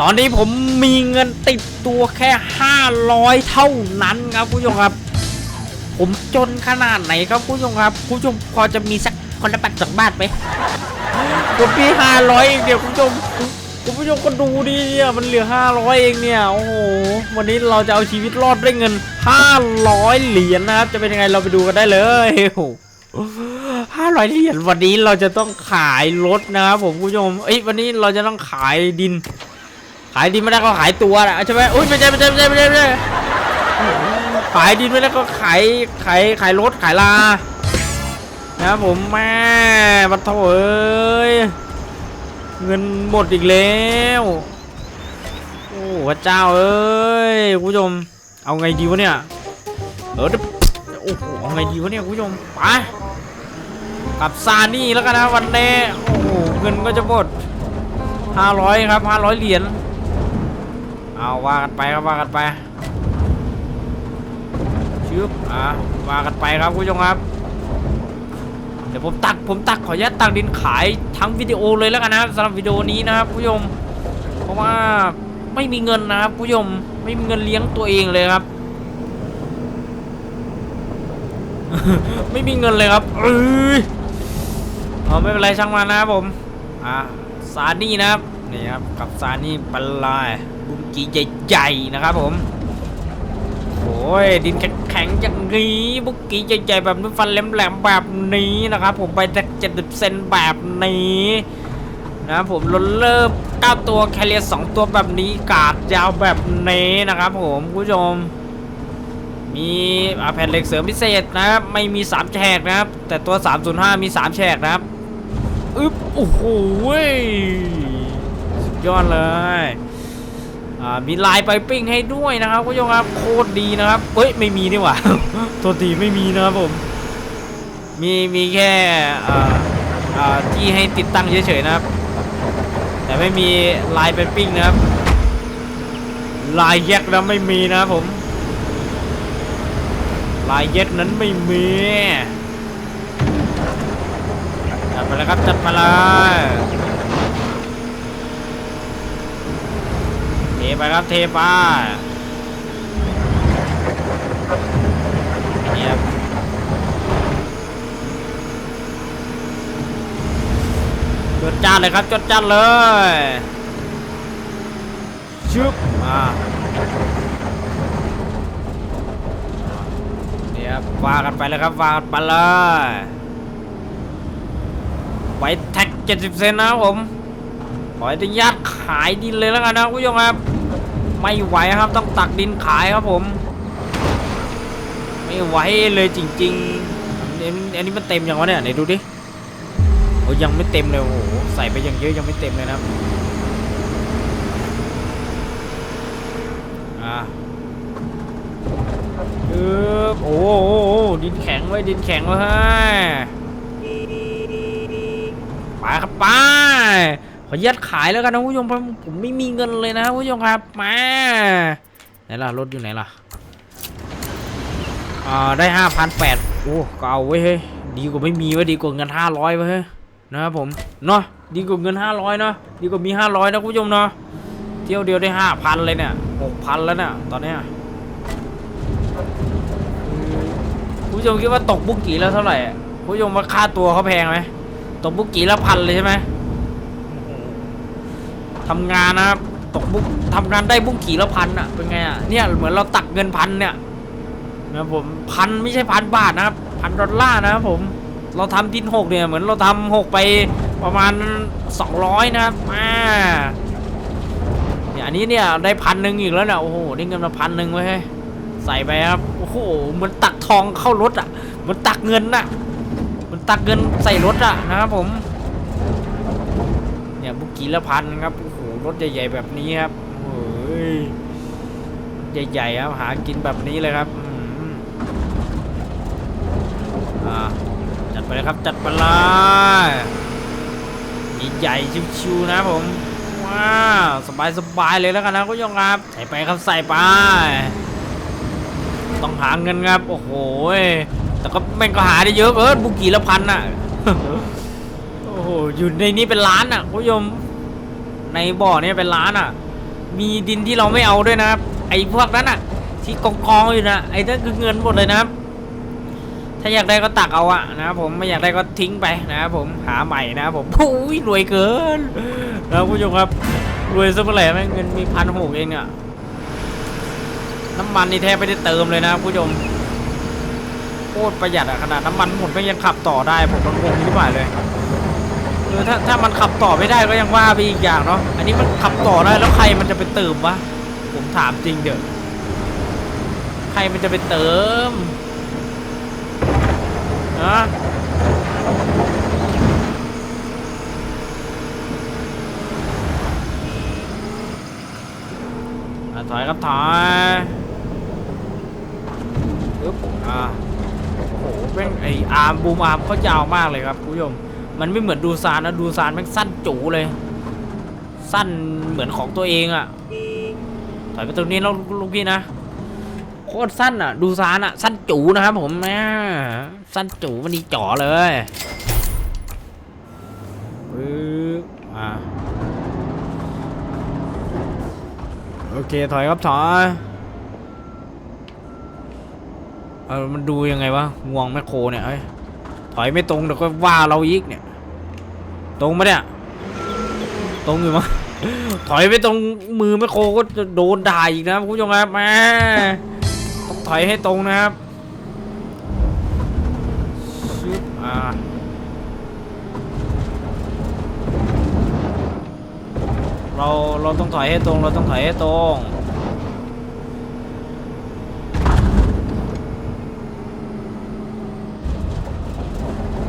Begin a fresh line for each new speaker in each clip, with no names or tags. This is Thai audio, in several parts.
ตอนนี้ผมมีเงินติดตัวแค่ 500 เท่านั้นครับผู้ชมครับ ผมจนขนาดไหนครับผู้ชมครับ ผู้ชมพอจะมีสักคนละแปดจากบ้านไหมผมมี500เองเดียวผู้ชมคุณผู้ชมก็ดูดิเนี่ยมันเหลือ 500 เองเนี่ย โอ้โห วันนี้เราจะเอาชีวิตรอดด้วยเงิน 500 เหรียญนะครับ จะเป็นยังไงเราไปดูกันได้เลยโอ้โห500 เหรียญวันนี้เราจะต้องขายรถนะครับผมคุณผู้ชมเอ้ยวันนี้เราจะต้องขายดิน ขายดินไม่ได้ก็ขายตัวแหละใช่ไหมอุ้ยไม่ใช่ไม่ใช่ไม่ใช่ไม่ใช่ไม่ใช่ขายดินไม่ได้ก็ขายขายขายรถขายลานะครับผมแม่บัตโถเอ้ยเงินหมดอีกแล้วโอ้พระเจ้าเอ้ยคุณผู้ชมเอาไงดีวะเนี่ยเออเโอ้โหเอาไงดีวะเนี่ยคุณผู้ชมไปกับซานี่แล้วกันนะวันนี้โอ้โหเงินก็จะหมด500ครับ500เหรียญ เอาว่ากันไปครับว่ากันไปชึบอะว่ากันไปครับคุณผู้ชมครับ เดี๋ยวผมตักผมตักขออนุญาตตักดินขายทั้งวิดีโอเลยแล้วกันนะครับสำหรับวิดีโอนี้นะครับคุณผู้ชมเพราะว่าไม่มีเงินนะครับคุณผู้ชมไม่มีเงินเลี้ยงตัวเองเลยครับ ไม่มีเงินเลยครับเอ้ยเอาไม่เป็นไรช่างมันะครับผมอะซานี่นะครับนี่ครับกับซานี่ปลาย บุ้งกีใหญ่ๆนะครับผมโอ้ยดินแข็งๆอย่างนี้บุ้งกีใหญ่ๆแบบนี้ฟันแหลมๆแบบนี้นะครับผมไปจากเจ็ดสิบเซนแบบนี้นะครับผมรถเลิฟเก้าตัวแคเรียสองตัวแบบนี้กาดยาวแบบนี้นะครับผมคุณผู้ชม มีแผ่นเหล็กเสริมพิเศษนะครับไม่มี3แฉกนะครับ แต่ตัว305มี3แฉกนะครับอึ๊บโอ้โหเว้ยยอดเลย มีลายไปปิ้งให้ด้วยนะครับคุณผู้ชมครับโคตรดีนะครับเฮ้ยไม่มีนี่หว่าตัวตีไม่มีนะครับผมมีมีแค่ที่ให้ติดตั้งเฉยๆนะครับ แต่ไม่มีลายไปปิ้งนะครับ ลายแยกแล้วไม่มีนะครับผม ลายเย็ดนั้นไม่มีจัดไปแล้วครับจัดไปเลยเท ไปครับเทไปเนี่ยบจดจ้านเลยครับจดจ้านเลยชึบมาเนี่ครับว่ากันไปเลยครับว่ากันไปเลยไปแท็ก 70 เซนนะครับผมขออนุญาตขายดินเลยแล้วกันนะคุณผู้ชมครับ ไม่ไหวครับต้องตักดินขายครับผม ไม่ไหวเลยจริงๆอันนี้อันนี้มันเต็มยังวะเนี่ยไหนดูดิโอ้ยังไม่เต็มเลยโอ้โหใส่ไปอย่างเยอะยังไม่เต็มเลยนะครับอ่าปึ๊บโอ้โหโอ้โหดินแข็งไว้ดินแข็งไว้ไปครับไป ขออนุญาตขายแล้วกันนะผู้ชมผมไม่มีเงินเลยนะผู้ชมครับมาไหนล่ะรถอยู่ไหนล่ะอ่าได้ห้าพันแปดโอ้ก็เอาไว้เฮ้ยดีกว่าไม่มีไว้ดีกว่าเงินห้าร้อยไว้เฮ้ยนะครับผมเนาะดีกว่าเงินห้าร้อยเนาะดีกว่ามีห้าร้อยนะผู้ชมเนาะเที่ยวเดียวได้ห้าพันเลยเนี่ยหกพันแล้วเนี่ยตอนเนี้ยผู้ชมคิดว่าตกบุกกี่แล้วเท่าไหร่ผู้ชมว่าค่าตัวเขาแพงไหมตกบุกกี่แล้วพันเลยใช่ไหม ทำงานนะครับตกบุกทำงานได้บุกกี่ล้วพันอะเป็นไงอะเนี่ยเหมือนเราตักเงินพันเนี่ยนะผมพันไม่ใช่พันบาทนะครับพันดอลลาร์นะครับผมเราทำดินหกเนี่ยเหมือนเราทำหกไปประมาณ 200 นะครับอ่าเนี่ยอันนี้เนี่ยได้พันหนึ่งอีกแล้วเนี่ยโอ้โหได้เงินมาพันหนึ่งไว้ใส่ไปครับโอ้โหเหมือนตักทองเข้ารถอะเหมือนตักเงินน่ะเหมือนตักเงินใส่รถอะนะครับผมเนี่ยบุกกีละพันครับโอ้โห รถใหญ่ ๆ แบบนี้ครับโอ้ยใหญ่ๆครับหากินแบบนี้เลยครับจัดไปเลยครับจัดไปเลยใหญ่ๆชิวๆนะผมว้าวสบายๆเลยแล้วกันนะคุณผู้ชมครับใส่ไปครับใส่ไปต้องหาเงินครับโอ้โหแต่ก็แม่งก็หาได้เยอะเกินบุกี่ละพันอะโอ้โหอยู่ในนี้เป็นล้านอะคุณผู้ชม ในบ่อเนี่ยเป็นล้านอะ มีดินที่เราไม่เอาด้วยนะครับ ไอ้พวกนั้นอะ ที่กองกองอยู่นะไอ้นั่นคือเงินหมดเลยนะครับ ถ้าอยากได้ก็ตักเอาอะนะครับผมไม่อยากได้ก็ทิ้งไปนะครับผมหาใหม่นะครับผมโอ้ยรวยเกินนะครับผู้ชมครับรวยซะเมื่อไหร่แม่งเงินมีพันหกเองเนี่ยน้ำมันนี่แทบไม่ได้เติมเลยนะครับผู้ชมโคตรประหยัดอะขนาดน้ำมันหมดก็ยังขับต่อได้ผมมันงงที่หมายเลย อถ้าถ้ามันขับต่อไม่ได้ก็ยังว่าไปอีกอย่างเนาะอันนี้มันขับต่อได้แล้วใครมันจะไปเติมวะผมถามจริงเด้อใครมันจะไปเติมนะอะถอยครับถอยปึ๊บอ่าโอ้โหแม่งไออาร์มบูมอาร์มเขายาวมากเลยครับคุณผู้ชม มันไม่เหมือนดูซานนะดูซานแม่งสั้นจูเลย สั้นเหมือนของตัวเองอะ่ะถอยไปตรงนี้แล้วลูกพี่นะโคตรสั้นอะ ดูซานอะ สั้นจูนะครับผมแม่สั้นจูมันนี่จ่อเลยปึ๊บอ่าโอเคถอยครับถอยเออมันดูยังไงวะงวงแมคโครเนี่ยเอ้ย ถอยไม่ตรงเดี๋ยวก็ว่าเราอีกเนี่ย ตรงปะเนี่ย ตรงอยู่มั้ยถอยไปตรงมือแมคโคก็จะโดนด่าอีกนะคุณผู้ชมครับแม่ต้องถอยให้ตรงนะครับชึบอ่าเราเราต้องถอยให้ตรง เราต้องถอยให้ตรง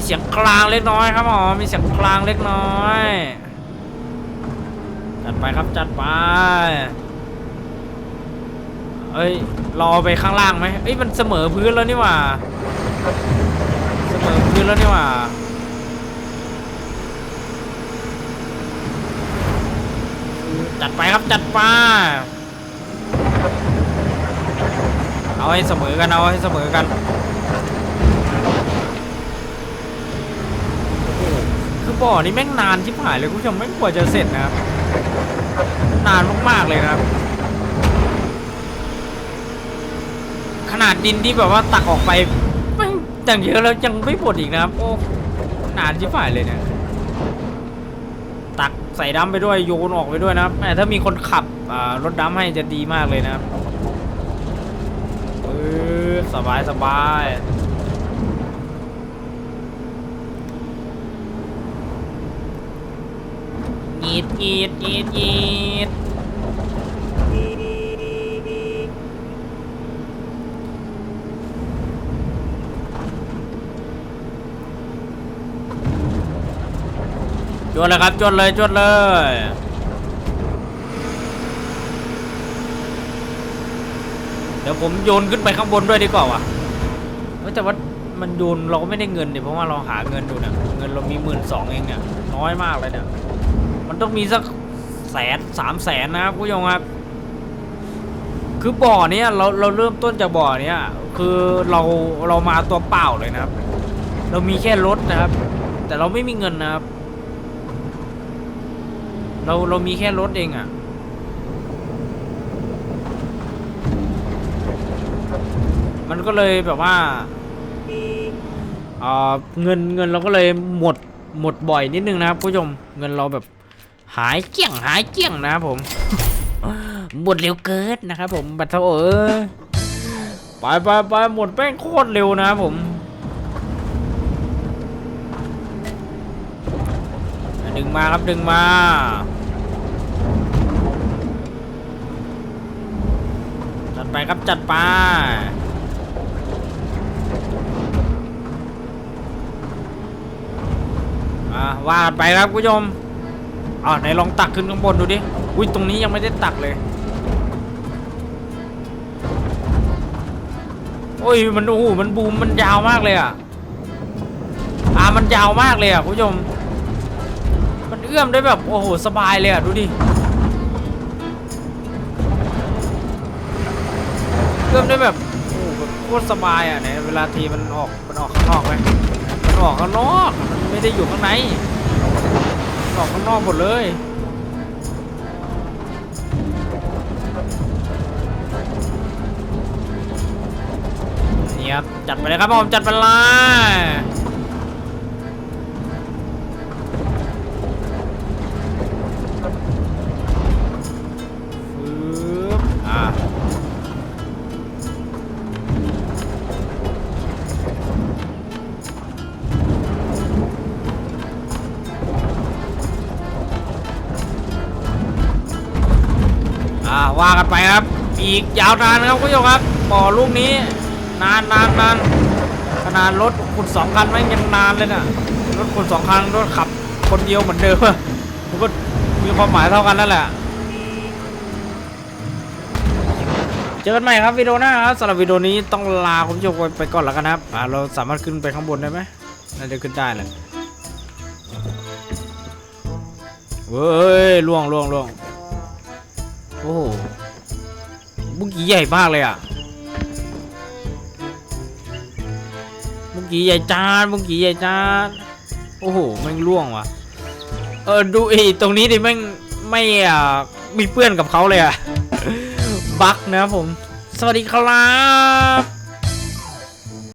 มีเสียงกลางเล็กน้อยครับหมอมีเสียงกลางเล็กน้อย จัดไปครับจัดไป เอ้ยรอไปข้างล่างไหมเอ้ยมันเสมอพื้นแล้วนี่หว่า เสมอพื้นแล้วนี่หว่าจัดไปครับจัดไปเอาให้เสมอกันเอาให้เสมอกันโอ้โหคือ บ่อนี้แม่งนานชิบหายเลยคุณผู้ชมไม่งกว่าจะเสร็จนะครับ นานมากๆเลยนะครับขนาดดินที่แบบว่าตักออกไปไม่งจังเยอะแล้วยังไม่หมดอีกนะครับโอ้นานชิบหายเลยเนี่ยตักใส่ดัมไปด้วยโยนออกไปด้วยนะครับแต่ถ้ามีคนขับรถดัมให้จะดีมากเลยนะครับปึ๊บสบายสบาย ยีดยีดยีดยีดจวดเลยครับจวดเลยจวดเลยเดี๋ยวผมโยนขึ้นไปข้างบนด้วยดีกว่าว่ะเฮ้ยแต่ว่ามันโยนเราก็ไม่ได้เงินดิเพราะว่าเราหาเงินอยู่เนี่ยเงินเรามีหมื่นสองเองเนี่ยน้อยมากเลยเนี่ย ต้องมีสักแสนสามแสนนะครับคุณผู้ชมครับ คือบ่อเนี้ยเราเราเริ่มต้นจากบ่อเนี้ยคือเราเรามาตัวเปล่าเลยนะครับ เรามีแค่รถนะครับ แต่เราไม่มีเงินนะครับ เราเรามีแค่รถเองอะ่ะมันก็เลยแบบว่าเอ่อเงินเงินเราก็เลยหมดหมดบ่อยนิดนึงนะครับผู้ชมเงินเราแบบ หายเกี้ยงหายเกี้ยงนะครับผมหมดเร็วเกินนะครับผมบัตรเท่าเออไปไปไปหมดแป้งโคตรเร็วนะครับผมดึงมาครับดึงมาจัดไปครับจัดไปว่าไปครับคุณผู้ชม อ่าไหนลองตักขึ้นข้างบนดูดิ อุ้ยตรงนี้ยังไม่ได้ตักเลย โอ้ยมันโอ้โหมันบูมมันยาวมากเลยอะ อ่ามันยาวมากเลยอะคุณผู้ชม มันเอื้อมได้แบบโอ้โหสบายเลยอะดูดิ เอื้อมได้แบบโอ้โหแบบโคตรสบายอะไหนเวลาทีมันออกมันออกข้างนอกไหมมันออกข้างนอกมันไม่ได้อยู่ข้างในน ออกข้างนอกหมดเลยนี่ครับจัดไปเลยครับผมจัดไปเลย อีกยาวนานครับคุณผู้ชมครับบ่อลูกนี้ นานนานนานขนาดรถขุดสองคันไม่ยังนานเลยน่ะรถขุดสองคันรถขับคนเดียวเหมือนเดิมอะมันก็มีความหมายเท่ากันนั่นแหละเจอกันใหม่ครับวิดีโอหน้าครับสำหรับวิดีโอนี้ต้องลาคุณผู้ชมไปก่อนแล้วกันนะครับเราสามารถขึ้นไปข้างบนได้ไหมน่าจะขึ้นได้แหละเว้ยล่วงล่วงล่วงโอ้ มื่อกี้ใหญ่มากเลยอะบุกี้ใหญ่จานบุกี้ใหญ่จานโอ้โหแม่งล่วงว่ะ เออดูไอ้ตรงนี้ดิแม่งไม่อะมีเพื่อนกับเขาเลยอะ บักนะครับผม สวัสดีครับ